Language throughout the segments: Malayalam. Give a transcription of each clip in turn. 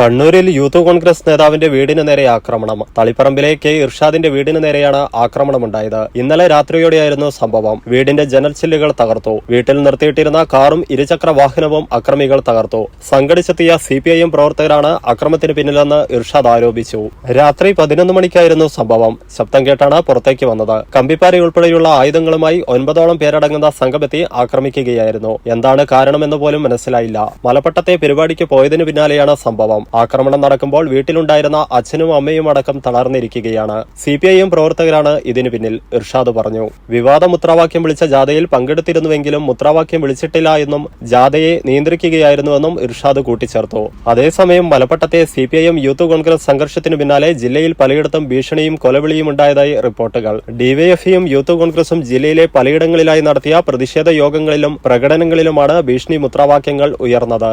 കണ്ണൂരിൽ യൂത്ത് കോൺഗ്രസ് നേതാവിന്റെ വീടിന് നേരെ ആക്രമണം. തളിപ്പറമ്പിലെ കെ ഇർഷാദിന്റെ വീടിന് നേരെയാണ് ആക്രമണമുണ്ടായത്. ഇന്നലെ രാത്രിയോടെയായിരുന്നു സംഭവം. വീടിന്റെ ജനൽ ചില്ലുകൾ തകർത്തു. വീട്ടിൽ നിർത്തിയിട്ടിരുന്ന കാറും ഇരുചക്ര വാഹനവും അക്രമികൾ തകർത്തു. സംഘടിച്ചെത്തിയ സി പി ഐ എം പ്രവർത്തകരാണ് അക്രമത്തിന് പിന്നിലെന്ന് ഇർഷാദ് ആരോപിച്ചു. രാത്രി പതിനൊന്ന് മണിക്കായിരുന്നു സംഭവം. ശബ്ദം കേട്ടാണ് പുറത്തേക്ക് വന്നത്. കമ്പിപ്പാരി ഉൾപ്പെടെയുള്ള ആയുധങ്ങളുമായി ഒൻപതോളം പേരടങ്ങുന്ന സംഘമെത്തി ആക്രമിക്കുകയായിരുന്നു. എന്താണ് കാരണമെന്ന് പോലും മനസ്സിലായില്ല. മലപ്പട്ടത്തെ പരിപാടിക്ക് പോയതിനു പിന്നാലെയാണ് സംഭവം. ആക്രമണം നടക്കുമ്പോൾ വീട്ടിലുണ്ടായിരുന്ന അച്ഛനും അമ്മയും അടക്കം തളർന്നിരിക്കുകയാണ്. സി പി ഐ എം പ്രവർത്തകരാണ് ഇതിനു പിന്നിൽ ഇർഷാദ് പറഞ്ഞു. വിവാദ മുദ്രാവാക്യം വിളിച്ച ജാഥയിൽ പങ്കെടുത്തിരുന്നുവെങ്കിലും മുദ്രാവാക്യം വിളിച്ചിട്ടില്ല എന്നും ജാഥയെ നിയന്ത്രിക്കുകയായിരുന്നുവെന്നും ഇർഷാദ് കൂട്ടിച്ചേർത്തു. അതേസമയം മലപ്പട്ടത്തെ C P I M youth Congress സംഘർഷത്തിനു പിന്നാലെ ജില്ലയിൽ പലയിടത്തും ഭീഷണിയും കൊലവിളിയും ഉണ്ടായതായി റിപ്പോർട്ടുകൾ. ഡിവൈഎഫ്ഐയും യൂത്ത് കോൺഗ്രസും ജില്ലയിലെ പലയിടങ്ങളിലായി നടത്തിയ പ്രതിഷേധ യോഗങ്ങളിലും പ്രകടനങ്ങളിലുമാണ് ഭീഷണി മുദ്രാവാക്യങ്ങൾ ഉയർന്നത്.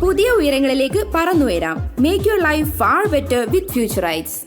പുതിയ ഉയരങ്ങളിലേക്ക് പറന്നുയരാം. Make your life far better with Futurights